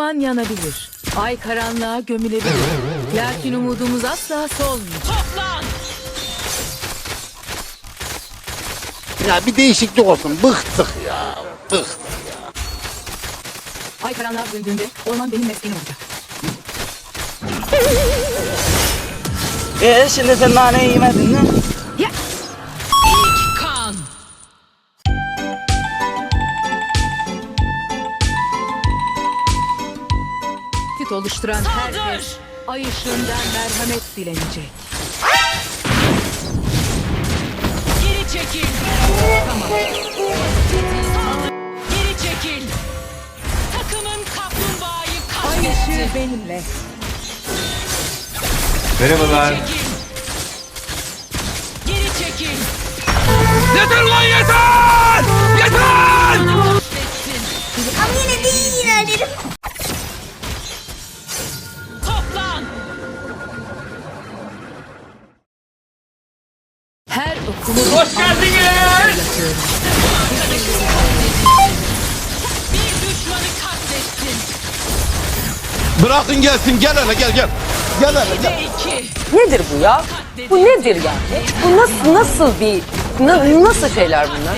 Orman yanabilir. Ay karanlığa gömülebilir. Lakin umudumuz asla solmayacak. Toplan. Ya bir değişiklik olsun. Bıktık ya. Bıktık. Ay karanlığa büründüğünde orman benim meskenim olacak. Ee şimdi sen naneyi yemedin mi? Tit oluşturan Saldır. herkes ay ışığından merhamet dilenecek. Geri çekil. Saldır. Geri çekil. Takımın kaplumbağayı Ay katletti. ışığı benimle. Merhabalar. Çekil. Geri çekil. Yeter lan yeter! Yeter! Katlettin. Ama yine de iyi ilerlerim. Geldiniz! Bir düşmanı katlettin. Bırakın gelsin. Gel hele gel gel. Gel hele gel. Nedir bu ya? Bu nedir yani? Bu nasıl nasıl bir na- nasıl şeyler bunlar?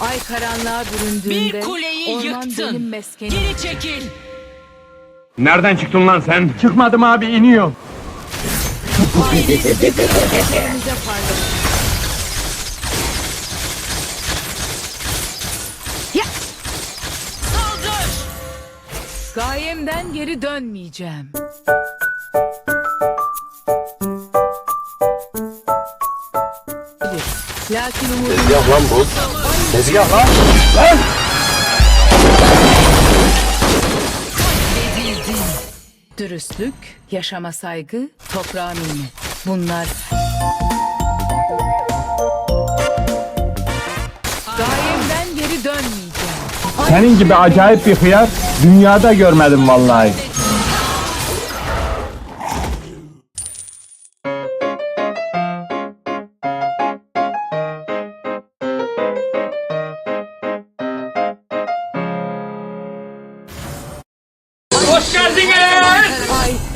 Ay karanlığa büründüğünde Bir kuleyi orman yıktın. benim meskenim. Geri çekil. Nereden çıktın lan sen? Çıkmadım abi iniyor. Gayemden geri dönmeyeceğim. Lakin umudum Tezgah lan bu. Tezgah lan. Dürüstlük, yaşama saygı, toprağa minnet. Bunlar Gayemden geri dönmeyeceğim. Senin gibi acayip bir hıyar dünyada görmedim vallahi.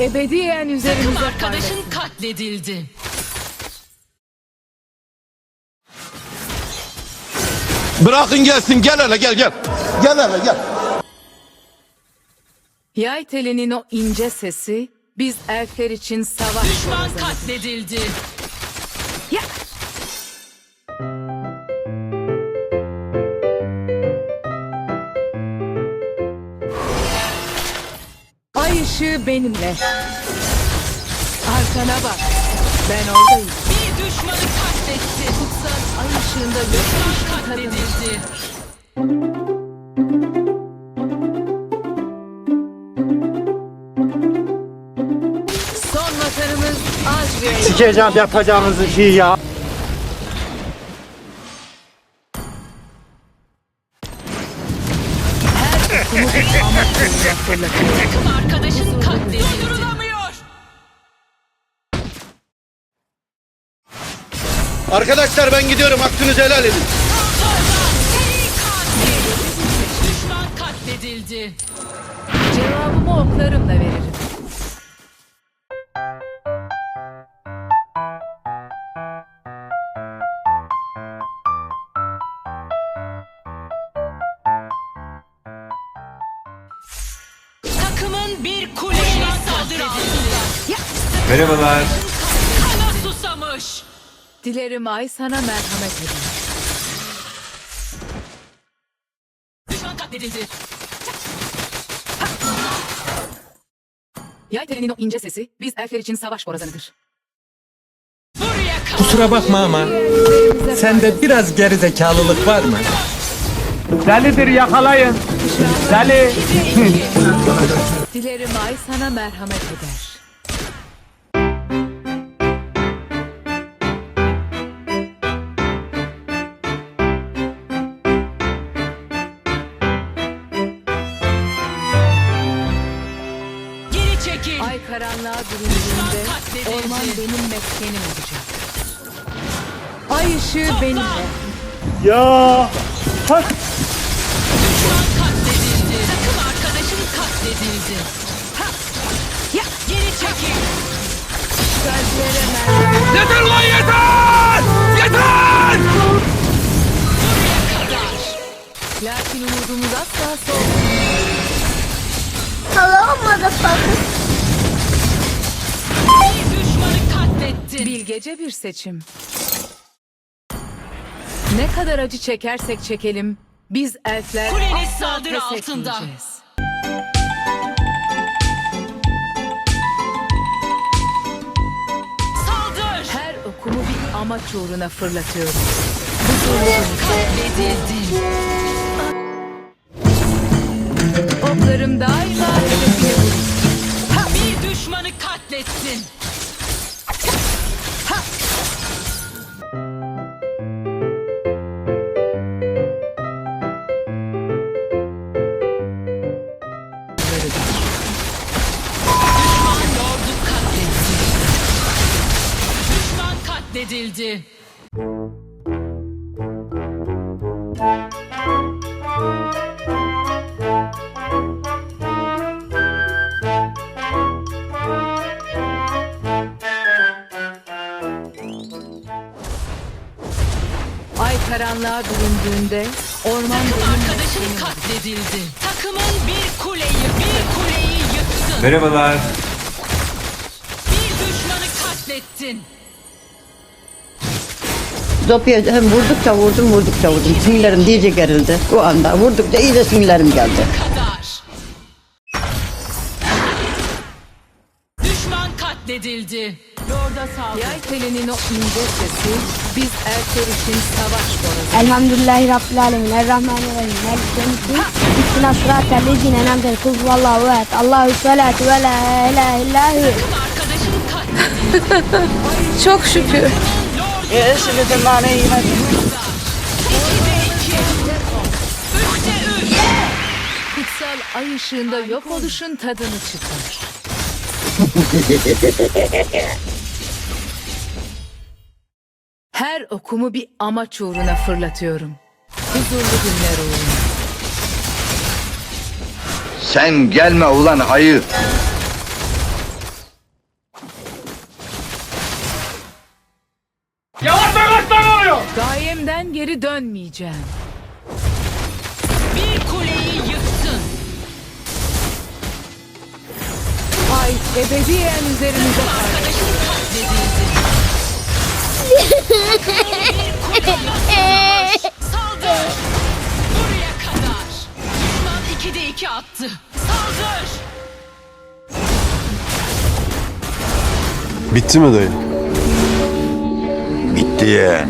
Ebediyen üzerimize Takım arkadaşın parlasın. katledildi. Bırakın gelsin. Gel hele gel gel. Gel hele gel. Yay telinin o ince sesi biz elfler için savaş Düşman katledildi. Ya! Işığı benimle. Arkana bak. Ben oradayım. Bir düşmanı katletti. Kutsal ay ışığında Düşman katledildi. Son vatanımız Azrail. Sikeceğim yapacağınızı şey ya. Takım arkadaşın katledildi. Durdurulamıyor. Arkadaşlar ben gidiyorum. Hakkınızı helal edin. Düşman katledildi. Cevabımı oklarımla veririm. Takımın bir kuleyi saldırı altında. Merhabalar. Kana susamış. Dilerim ay sana merhamet eder. Düşman katledildi. Yay telinin o ince sesi biz elfler için savaş borazanıdır. Buraya kal. Kusura bakma ama sende biraz gerizekalılık var mı? Delidir yakalayın. Deli. Dilerim ay sana merhamet eder. Geri çekil. Ay karanlığa büründüğünde orman benim meskenim olacak. Ay ışığı benimle. Ya. Ha. Katledildi. Ha! Ya geri çekil. Yeter lan yeter! Yeter! Buraya kadar. Lakin umudumuz asla solmuyor. Hello motherfucker. Bir düşmanı katlettin. Bilgece bir seçim. Ne kadar acı çekersek çekelim, biz elfler Kuleniz asla saldırı altında. etmeyeceğiz. Amaç uğruna fırlatıyorum. Katledildin. Oklarım daima hedefine vurur. Ha! Bir düşmanı katlettin. Katledildi. Ay karanlığa büründüğünde orman Takım arkadaşın katledildi. Takımın bir kuleyi, bir kuleyi yıktın. Merhabalar. Bir düşmanı katlettin. Zopya hem vurdukça vurdum vurdukça vurdum. Sinirlerim iyice gerildi. O anda vurdukça iyice sinirlerim geldi. Kadar. Düşman katledildi. Lorda saldır. Yay telinin o ince sesi biz erkekler için savaş borazı. Elhamdülillahi Rabbil Alemin. Errahmanirrahim. Yevmiddin. İstina sıratel lezine enemde. Kul vallahu ehad. Allahu salatu ve la ilahe katledildi. Çok şükür. E şimdi nane yemedin mi? 2'de 2. 3'te 3. Kutsal ay ışığında yok oluşun tadını çıkar. Her okumu bir amaç uğruna fırlatıyorum. Huzurlu günler uğruna. Sen gelme ulan ayı. Geri dönmeyeceğim. Bir kuleyi yıktın. Ay ebediyen üzerimize kar. Arkadaşın katledildi. Bir. Saldır. Buraya kadar. Düşman 2'de 2 attı. Saldır. Bitti mi dayı? Bitti yeğen.